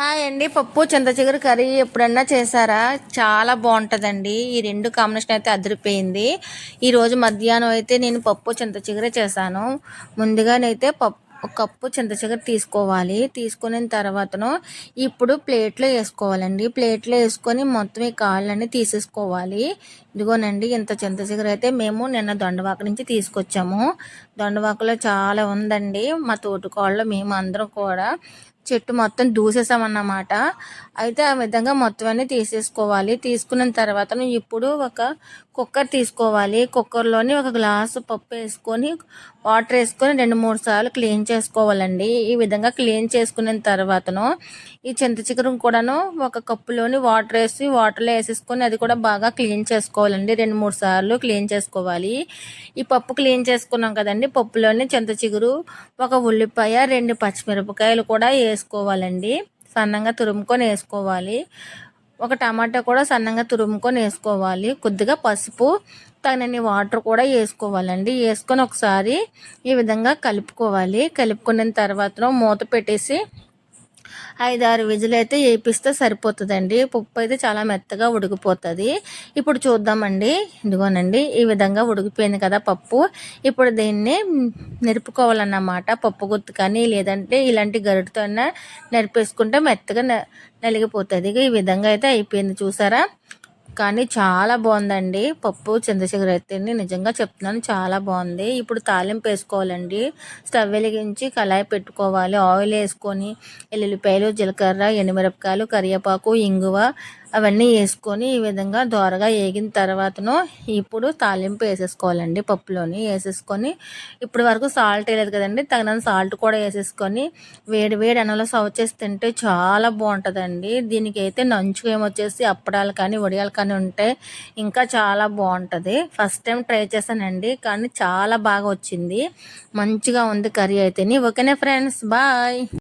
Hi అండి. పప్పు చింతచిగురు curry ఎప్పుడన్నా చేశారా? చాలా బాగుంటుందండి. ఈ రెండు కాంబినేషన్ అయితే అదిరిపోయింది. ఈరోజు మధ్యాహ్నం అయితే నేను పప్పు చింతచిగురే చేశాను. ముందుగానైతే పప్పు ఒక కప్పు చింతచిగురు తీసుకోవాలి. తీసుకున్న తర్వాతను ఇప్పుడు ప్లేట్లో వేసుకోవాలండి. ప్లేట్లో వేసుకొని మొత్తం ఈ కాళ్ళని తీసేసుకోవాలి. ఇదిగోనండి ఇంత చింతచిగురు అయితే మేము నిన్న దొండవాక నుంచి తీసుకొచ్చాము. దొండవాకలో చాలా ఉందండి. మా తోటికోళ్ళలో మేము అందరం కూడా చెట్టు మొత్తం దూసేసామన్నమాట. అయితే ఆ విధంగా మొత్తం అన్నీ తీసేసుకోవాలి. తీసుకున్న తర్వాత ఇప్పుడు ఒక కుక్కర్ తీసుకోవాలి. కుక్కర్లోని ఒక గ్లాసు పప్పు వేసుకొని వాటర్ వేసుకొని రెండు మూడు సార్లు క్లీన్ చేసుకోవాలండి. ఈ విధంగా క్లీన్ చేసుకున్న తర్వాతను ఈ చింత చికెన్ కూడాను ఒక కప్పులోని వాటర్ వేసి వాటర్లో వేసేసుకొని అది కూడా బాగా క్లీన్ చేసుకోవాలండి. రెండు మూడు సార్లు క్లీన్ చేసుకోవాలి. ఈ పప్పు క్లీన్ చేసుకున్నాం కదండి. పప్పులోని చింత చిగురు ఒక ఉల్లిపాయ రెండు పచ్చిమిరపకాయలు కూడా వేసుకోవాలండి. సన్నంగా తురుముకొని వేసుకోవాలి. ఒక టమాటా కూడా సన్నంగా తురుముకొని వేసుకోవాలి. కొద్దిగా పసుపు తగినన్ని వాటర్ కూడా వేసుకోవాలండి. వేసుకొని ఒకసారి ఈ విధంగా కలుపుకోవాలి. కలుపుకున్న తర్వాత మూత పెట్టేసి ఐదు ఆరు విజులు అయితే వేపిస్తే సరిపోతుందండి. పప్పు అయితే చాలా మెత్తగా ఉడికిపోతుంది ఇప్పుడు చూద్దామండి. ఇదిగోనండి ఈ విధంగా ఉడికిపోయింది కదా పప్పు. ఇప్పుడు దీన్ని నిరుపుకోవాలన్నమాట. పప్పు గుత్తు కానీ లేదంటే ఇలాంటి గరిటతో నెరిపేసుకుంటే మెత్తగా నలిగిపోతుంది. ఈ విధంగా అయితే అయిపోయింది. చూసారా? కానీ చాలా బాగుందండి. పప్పు చింతచిగురు అయితే నిజంగా చెప్తున్నాను చాలా బాగుంది. ఇప్పుడు తాలింపు వేసుకోవాలండి. స్టవ్ వెలిగించి కళాయి పెట్టుకోవాలి. ఆయిల్ వేసుకొని ఎల్లుల్లిపాయలు జీలకర్ర ఎండుమిరపకాయలు కరివేపాకు ఇంగువ అవన్నీ వేసుకొని ఈ విధంగా దోరగా వేగిన తర్వాతను ఇప్పుడు తాలింపు వేసేసుకోవాలండి పప్పులోని వేసేసుకొని. ఇప్పుడు వరకు సాల్ట్ వేయలేదు కదండి తగినంత సాల్ట్ కూడా వేసేసుకొని వేడి వేడి అన్నంలో సర్వ్ చేసి తింటే చాలా బాగుంటుందండి. దీనికి అయితే నంచు ఏమొచ్చేసి అప్పడాలు కానీ వడియాలు కానీ ఉంటే ఇంకా చాలా బాగుంటుంది. ఫస్ట్ టైం ట్రై చేశానండి కానీ చాలా బాగా వచ్చింది. మంచిగా ఉంది కర్రీ అయితేని. ఓకేనే ఫ్రెండ్స్? బాయ్!